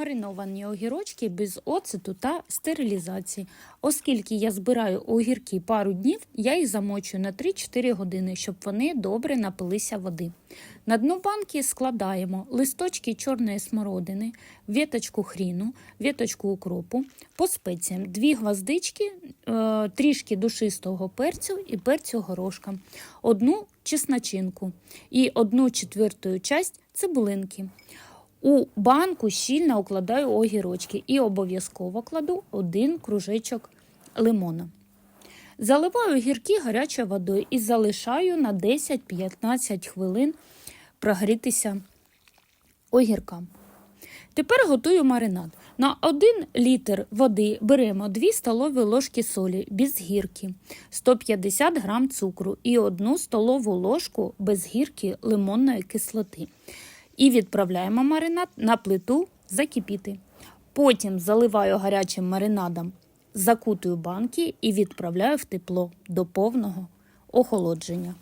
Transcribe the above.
Мариновані огірочки без оцету та стерилізації. Оскільки я збираю огірки пару днів, я їх замочую на 3-4 години, щоб вони добре напилися води. На дно банки складаємо листочки чорної смородини, віточку хріну, віточку укропу, по спеціям дві гвоздички, е, трішки душистого перцю і перцю горошка, одну чесночинку і одну четверту часть цибулинки. У банку щільно укладаю огірочки і обов'язково кладу один кружечок лимона. Заливаю огірки гарячою водою і залишаю на 10-15 хвилин прогрітися огіркам. Тепер готую маринад. На 1 літр води беремо 2 столові ложки солі без гірки, 150 грам цукру і 1 столову ложку без гірки лимонної кислоти. І відправляємо маринад на плиту закипіти. Потім заливаю гарячим маринадом, закутую банки і відправляю в тепло до повного охолодження.